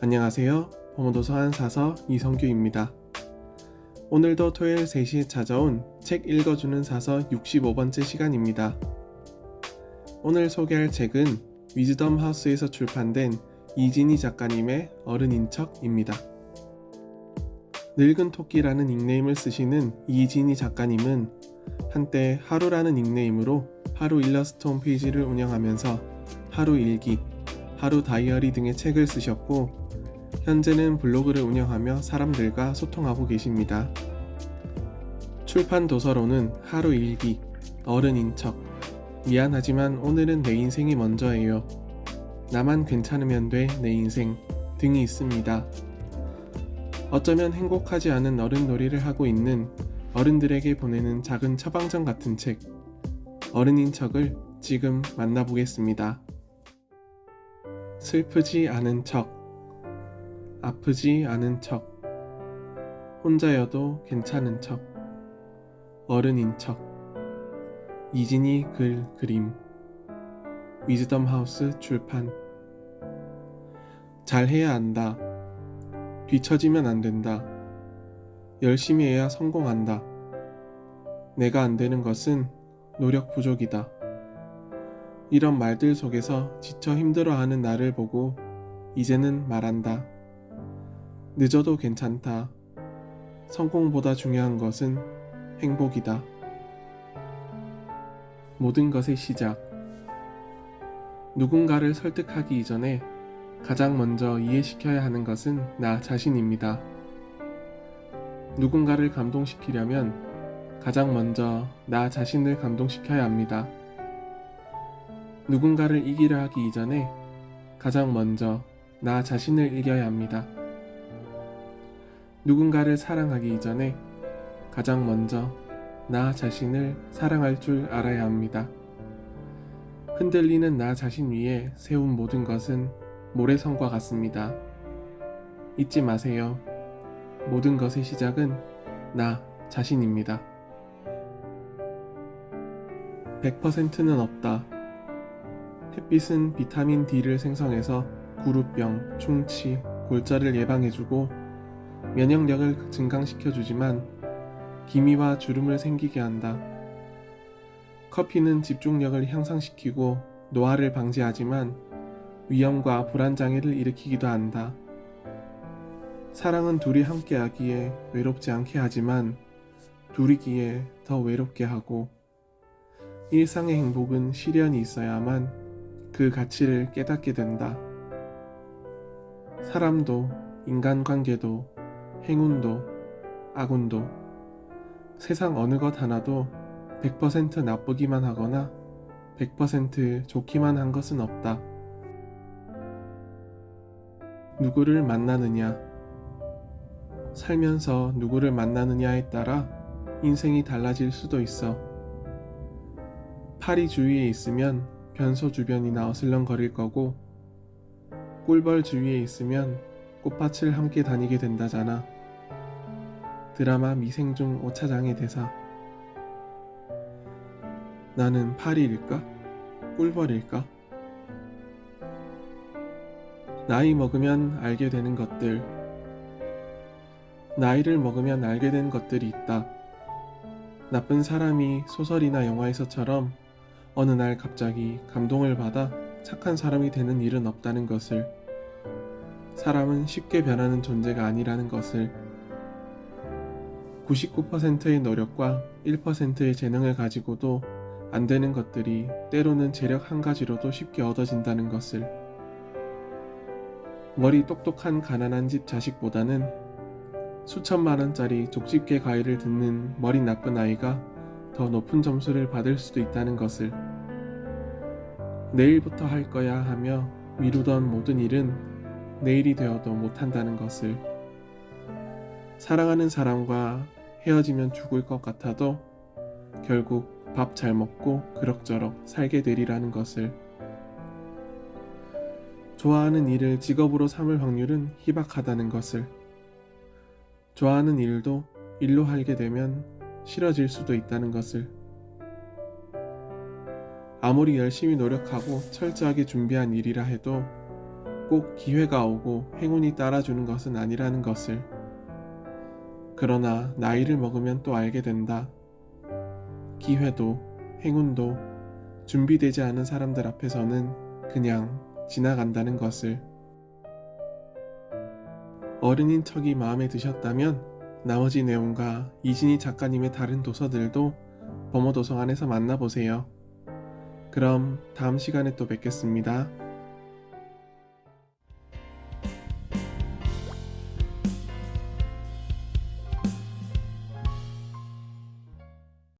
안녕하세요. 범어도서 한사서 이성규입니다. 오늘도 토요일 3시에 찾아온 책 읽어주는 사서 65번째 시간입니다. 오늘 소개할 책은 위즈덤 하우스에서 출판된 이진희 작가님의 어른인 척입니다. 늙은 토끼라는 닉네임을 쓰시는 이진희 작가님은 한때 하루라는 닉네임으로 하루 일러스트 홈페이지를 운영하면서 하루 일기, 하루 다이어리 등의 책을 쓰셨고 현재는 블로그를 운영하며 사람들과 소통하고 계십니다. 출판 도서로는 하루 일기, 어른인 척, 미안하지만 오늘은 내 인생이 먼저예요. 나만 괜찮으면 돼, 내 인생 등이 있습니다. 어쩌면 행복하지 않은 어른 놀이를 하고 있는 어른들에게 보내는 작은 처방전 같은 책, 어른인 척을 지금 만나보겠습니다. 슬프지 않은 척, 아프지 않은 척, 혼자여도 괜찮은 척, 어른인 척, 이진이 글 그림, 위즈덤 하우스 출판. 잘해야 한다. 뒤처지면 안 된다. 열심히 해야 성공한다. 내가 안 되는 것은 노력 부족이다. 이런 말들 속에서 지쳐 힘들어하는 나를 보고 이제는 말한다. 늦어도 괜찮다. 성공보다 중요한 것은 행복이다. 모든 것의 시작. 누군가를 설득하기 이전에 가장 먼저 이해시켜야 하는 것은 나 자신입니다. 누군가를 감동시키려면 가장 먼저 나 자신을 감동시켜야 합니다. 누군가를 이기려 하기 이전에 가장 먼저 나 자신을 이겨야 합니다. 누군가를 사랑하기 이전에 가장 먼저 나 자신을 사랑할 줄 알아야 합니다. 흔들리는 나 자신 위에 세운 모든 것은 모래성과 같습니다. 잊지 마세요. 모든 것의 시작은 나 자신입니다. 100%는 없다. 햇빛은 비타민 D를 생성해서 구루병, 충치, 골절을 예방해주고 면역력을 증강시켜 주지만 기미와 주름을 생기게 한다. 커피는 집중력을 향상시키고 노화를 방지하지만 위염과 불안 장애를 일으키기도 한다. 사랑은 둘이 함께하기에 외롭지 않게 하지만 둘이기에 더 외롭게 하고 일상의 행복은 시련이 있어야만 그 가치를 깨닫게 된다. 사람도 인간관계도 행운도 악운도 세상 어느 것 하나도 100% 나쁘기만 하거나 100% 좋기만 한 것은 없다. 누구를 만나느냐 살면서 누구를 만나느냐에 따라 인생이 달라질 수도 있어. 파리 주위에 있으면 변소 주변이나 어슬렁거릴 거고 꿀벌 주위에 있으면 꽃밭을 함께 다니게 된다잖아. 드라마 미생중 오차장의 대사. 나는 파리일까? 꿀벌일까? 나이 먹으면 알게 되는 것들. 나이를 먹으면 알게 된 것들이 있다. 나쁜 사람이 소설이나 영화에서처럼 어느 날 갑자기 감동을 받아 착한 사람이 되는 일은 없다는 것을. 사람은 쉽게 변하는 존재가 아니라는 것을. 99%의 노력과 1%의 재능을 가지고도 안 되는 것들이 때로는 재력 한 가지로도 쉽게 얻어진다는 것을. 머리 똑똑한 가난한 집 자식보다는 수천만 원짜리 족집게 과일을 듣는 머리 나쁜 아이가 더 높은 점수를 받을 수도 있다는 것을. 내일부터 할 거야 하며 미루던 모든 일은 내일이 되어도 못한다는 것을. 사랑하는 사람과 헤어지면 죽을 것 같아도 결국 밥 잘 먹고 그럭저럭 살게 되리라는 것을. 좋아하는 일을 직업으로 삼을 확률은 희박하다는 것을. 좋아하는 일도 일로 하게 되면 싫어질 수도 있다는 것을. 아무리 열심히 노력하고 철저하게 준비한 일이라 해도 꼭 기회가 오고 행운이 따라주는 것은 아니라는 것을. 그러나 나이를 먹으면 또 알게 된다. 기회도 행운도 준비되지 않은 사람들 앞에서는 그냥 지나간다는 것을. 어른인 척이 마음에 드셨다면 나머지 내용과 이진희 작가님의 다른 도서들도 범어도서관에서 만나보세요. 그럼 다음 시간에 또 뵙겠습니다.